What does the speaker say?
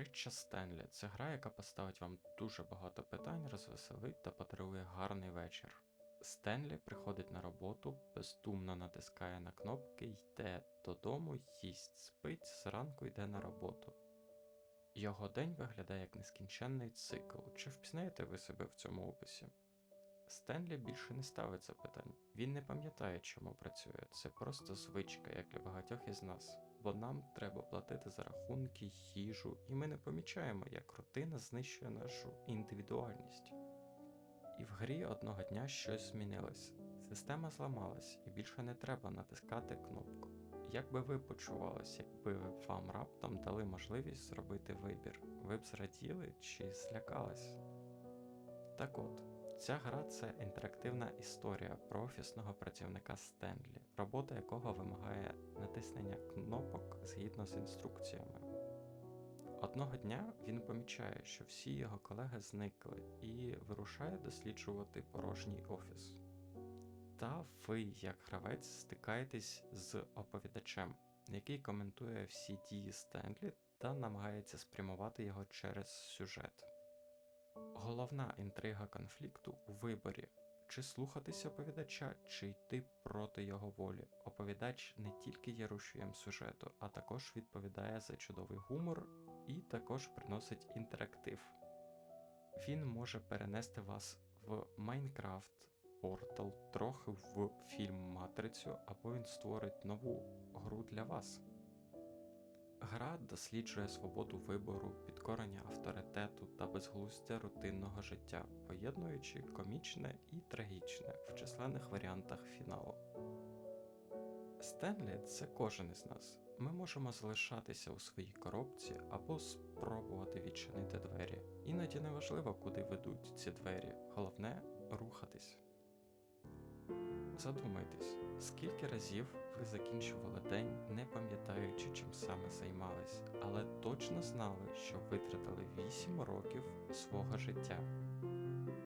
Притча Стенлі це гра, яка поставить вам дуже багато питань, розвеселить та подарує гарний вечір. Стенлі приходить на роботу, бездумно натискає на кнопки, йде додому, їсть, спить, зранку йде на роботу. Його день виглядає як нескінченний цикл. Чи впізнаєте ви себе в цьому описі? Стенлі більше не ставить запитань. Він не пам'ятає, чому працює. Це просто звичка, як для багатьох із нас. Бо нам треба платити за рахунки, їжу, і ми не помічаємо, як рутина знищує нашу індивідуальність. І в грі одного дня щось змінилось. Система зламалась, і більше не треба натискати кнопку. Як би ви почувались, якби вам раптом дали можливість зробити вибір? Ви б зраділи чи злякались? Так от, ця гра це інтерактивна історія про офісного працівника Стенлі, робота якого вимагає натиснення кнопок згідно з інструкціями. Одного дня він помічає, що всі його колеги зникли і вирушає досліджувати порожній офіс. Та ви, як гравець, стикаєтесь з оповідачем, який коментує всі дії Стенлі та намагається спрямувати його через сюжет. Головна інтрига конфлікту у виборі. Чи слухатися оповідача, чи йти проти його волі. Оповідач не тільки є рушієм сюжету, а також відповідає за чудовий гумор і також приносить інтерактив. Він може перенести вас в Майнкрафт, Портал, трохи в фільм Матрицю, або він створить нову гру для вас. Гра досліджує свободу вибору, підкорення авторитету та безглуздя рутинного життя, поєднуючи комічне і трагічне в численних варіантах фіналу. Стенлі це кожен із нас. Ми можемо залишатися у своїй коробці або спробувати відчинити двері. Іноді неважливо, куди ведуть ці двері, головне рухатись. Задумайтесь, скільки разів ви закінчували день, не пам'ятаючи, чим саме займались, але точно знали, що витратили 8 років свого життя.